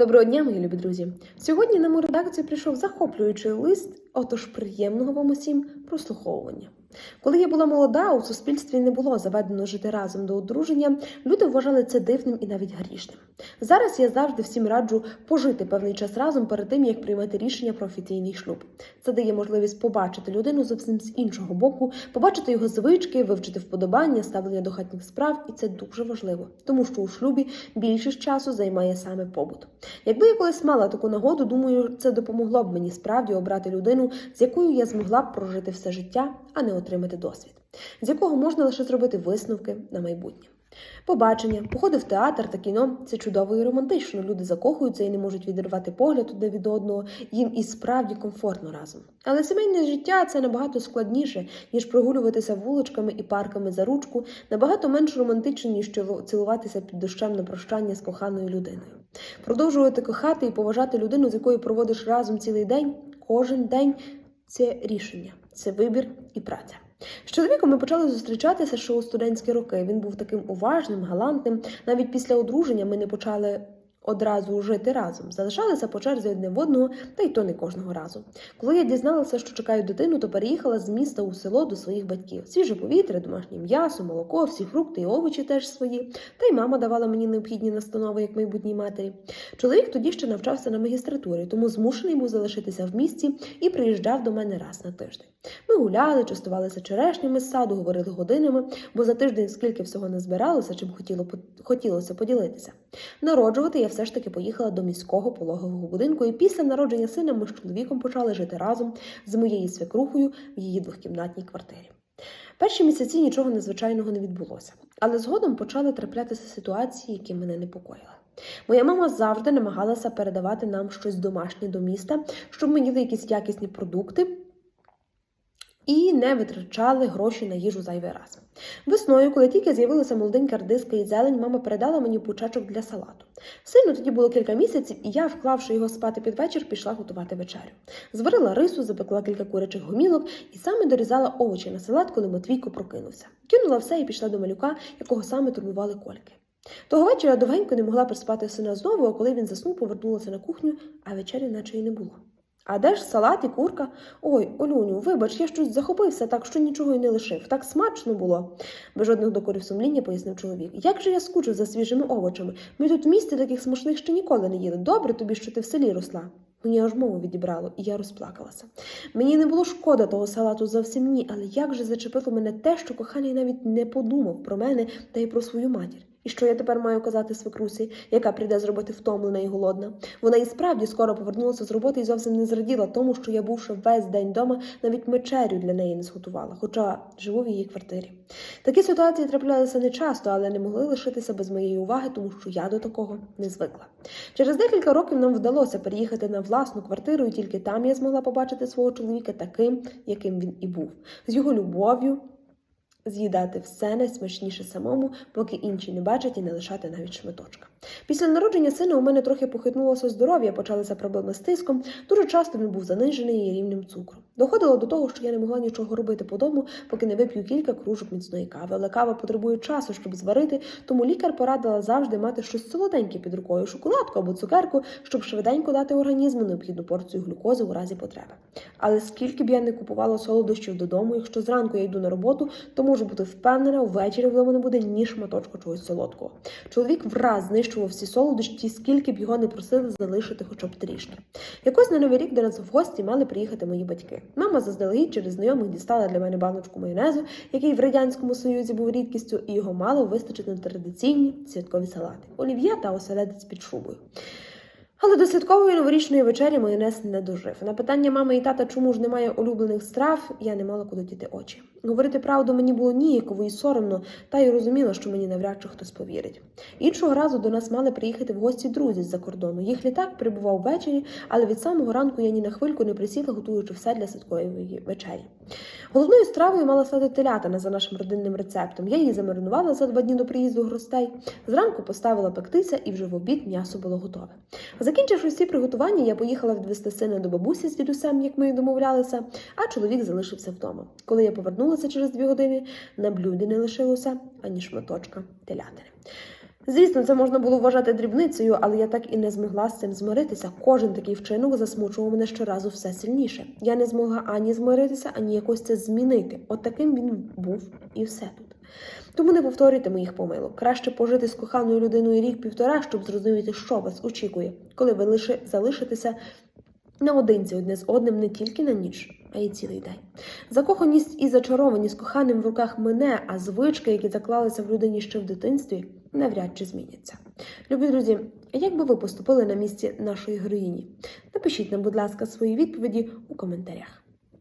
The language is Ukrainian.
Доброго дня, мої любі друзі! Сьогодні на мою редакцію прийшов захоплюючий лист, отож приємного вам усім прослуховування. Коли я була молода, у суспільстві не було заведено жити разом до одруження. Люди вважали це дивним і навіть грішним. Зараз я завжди всім раджу пожити певний час разом перед тим, як приймати рішення про офіційний шлюб. Це дає можливість побачити людину зовсім з іншого боку, побачити його звички, вивчити вподобання, ставлення до хатніх справ, і це дуже важливо, тому що у шлюбі більшість часу займає саме побут. Якби я колись мала таку нагоду, думаю, це допомогло б мені справді обрати людину, з якою я змогла б прожити все життя, а не отримати досвід, з якого можна лише зробити висновки на майбутнє. Побачення, походи в театр та кіно це чудово і романтично. Люди закохуються і не можуть відривати погляд одне від одного. Їм і справді комфортно разом. Але сімейне життя це набагато складніше, ніж прогулюватися вуличками і парками за ручку, набагато менш романтично, ніж цілуватися під дощем на прощання з коханою людиною. Продовжувати кохати і поважати людину, з якою проводиш разом цілий день, кожен день це рішення, це вибір і праця. З чоловіком ми почали зустрічатися ще у студентські роки. Він був таким уважним, галантним. Навіть після одруження ми не почали одразу жити разом. Залишалися по черзі одне в одного, та й то не кожного разу. Коли я дізналася, що чекаю дитину, то переїхала з міста у село до своїх батьків. Свіже повітря, домашнє м'ясо, молоко, всі фрукти і овочі теж свої. Та й мама давала мені необхідні настанови як майбутній матері. Чоловік тоді ще навчався на магістратурі, тому змушений був залишитися в місті і приїжджав до мене раз на тиждень. Ми гуляли, частувалися черешнями з саду, говорили годинами, бо за тиждень скільки всього не збиралося, чим хотіло хотілося поділитися. Народжувати я все ж таки поїхала до міського пологового будинку, і після народження сина ми з чоловіком почали жити разом з моєю свекрухою в її двохкімнатній квартирі. Перші місяці нічого незвичайного не відбулося, але згодом почали траплятися ситуації, які мене непокоїли. Моя мама завжди намагалася передавати нам щось домашнє до міста, щоб ми їли якісь якісні продукти і не витрачали гроші на їжу зайвий раз. Весною, коли тільки з'явилася молоденька редиска і зелень, мама передала мені пучачок для салату. Сину тоді було кілька місяців, і я, вклавши його спати під вечір, пішла готувати вечерю. Зварила рису, запекла кілька курячих гомілок і саме дорізала овочі на салат, коли Матвійко прокинувся. Кинула все і пішла до малюка, якого саме турбували кольки. Того вечора довгенько не могла приспати сина знову, а коли він заснув, повернулася на кухню, а вечері наче й не було. А де ж салат і курка? Ой, Олюню, вибач, я щось захопився так, що нічого й не лишив. Так смачно було, без жодних докорів сумління пояснив чоловік. Як же я скучив за свіжими овочами? Ми тут в місті таких смачних ще ніколи не їли. Добре тобі, що ти в селі росла. Мені аж мову відібрало, і я розплакалася. Мені не було шкода того салату зовсім ні, але як же зачепило мене те, що коханий навіть не подумав про мене та й про свою матір. І що я тепер маю казати свекрусі, яка прийде з роботи втомлена і голодна? Вона і справді скоро повернулася з роботи і зовсім не зраділа тому, що я бувши весь день вдома, навіть вечерю для неї не зготувала, хоча живу в її квартирі. Такі ситуації траплялися не часто, але не могли лишитися без моєї уваги, тому що я до такого не звикла. Через декілька років нам вдалося переїхати на власну квартиру, і тільки там я змогла побачити свого чоловіка таким, яким він і був, з його любов'ю, з'їдати все найсмачніше самому, поки інші не бачать і не лишати навіть шматочка. Після народження сина у мене трохи похитнулося здоров'я, почалися проблеми з тиском. Дуже часто він був занижений рівнем цукру. Доходило до того, що я не могла нічого робити по дому, поки не вип'ю кілька кружок міцної кави. Але кава потребує часу, щоб зварити, тому лікар порадила завжди мати щось солоденьке під рукою, шоколадку або цукерку, щоб швиденько дати організму необхідну порцію глюкози у разі потреби. Але скільки б я не купувала солодощів додому, якщо зранку я йду на роботу, то можу бути впевнена, ввечері вдома не буде ні шматочку чогось солодкого. Чоловік враз знищував всі солодощі, скільки б його не просили залишити хоча б трішки. Якось на новий рік до нас в гості мали приїхати мої батьки. Мама заздалегідь через знайомих дістала для мене баночку майонезу, який в радянському союзі був рідкістю, і його мало вистачити на традиційні святкові салати: олів'я та оселедець під шубою. Але до святкової новорічної вечері майонез не дожив. На питання мами і тата, чому ж немає улюблених страв, я не мала куди діти очі. Говорити правду мені було ніяково і соромно, та й розуміла, що мені навряд чи хтось повірить. Іншого разу до нас мали приїхати в гості друзі з-за кордону. Їх літак прибував ввечері, але від самого ранку я ні на хвильку не присіла, готуючи все для святкової вечері. Головною стравою мала стати телятина за нашим родинним рецептом. Я її замаринувала за два дні до приїзду гостей. Зранку поставила пектися, і вже в обід м'ясо було готове. Закінчивши всі приготування, я поїхала відвести сина до бабусі з дідусем, як ми й домовлялися, а чоловік залишився вдома. Коли я повернулася через дві години, на блюді не лишилося ані шматочка телятини. Звісно, це можна було вважати дрібницею, але я так і не змогла з цим змиритися. Кожен такий вчинок засмучував мене щоразу все сильніше. Я не змогла ані змиритися, ані якось це змінити. От таким він був і все тут. Тому не повторюйте моїх помилок. Краще пожити з коханою людиною рік-півтора, щоб зрозуміти, що вас очікує, коли ви лише залишитеся наодинці одне з одним не тільки на ніч, а й цілий день. Закоханість і зачарованість коханим в руках мене, а звички, які заклалися в людині ще в дитинстві, навряд чи зміняться. Любі друзі, як би ви поступили на місці нашої героїні? Напишіть нам, будь ласка, свої відповіді у коментарях.